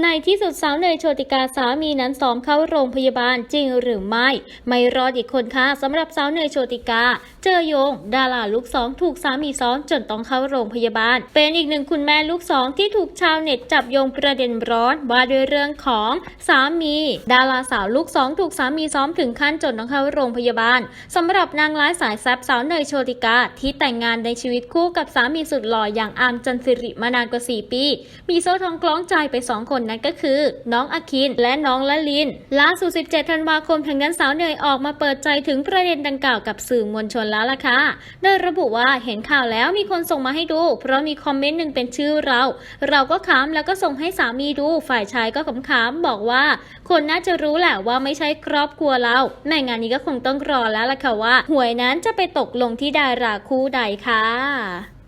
ในที่สุดสาวเนยโชติกาสามีนั้นซ้อมเข้าโรงพยาบาลจริงหรือไม่ ไม่รอดอีกคนค่ะสำหรับสาวเนยโชติกา เจอโยง ดาราลูกสองถูกสามีซ้อนจนต้องเข้าโรงพยาบาล เป็นอีกหนึ่งคุณแม่ลูกสองที่ถูกชาวเน็ตจับโยงประเด็นร้อนว่าด้วยเรื่องของสามี ดาราสาวลูกสองถูกสามีซ้อมถึงขั้นจนต้องเข้าโรงพยาบาลสำหรับนางร้ายสายแซบสาวเนยโชติกาที่แต่งงานในชีวิตคู่กับสามีสุดหล่ออย่างอาร์มจันสิริมานานกว่า 4 ปี มีโซ่ทองคล้องใจไป2คนนั่นก็คือ น้องอาคินและน้องละลินล่าสุด 17 ธันวาคมทางด้านสาวเนยออกมาเปิดใจถึงประเด็นดังกล่าวกับสื่อมวลชนแล้วล่ะค่ะโดยระบุว่าเห็นข่าวแล้วมีคนส่งมาให้ดู เพราะมีคอมเมนต์หนึ่งเป็นชื่อเรา เราก็ขำแล้วก็ส่งให้สามีดู ฝ่ายชายก็ขำๆบอกว่า คนน่าจะรู้แหละว่าไม่ใช่ครอบครัวเราแม่งานนี้ก็คงต้องรอแล้วล่ะค่ะว่า หวยนั้นจะไปตกลงที่ดาราคู่ใดค่ะ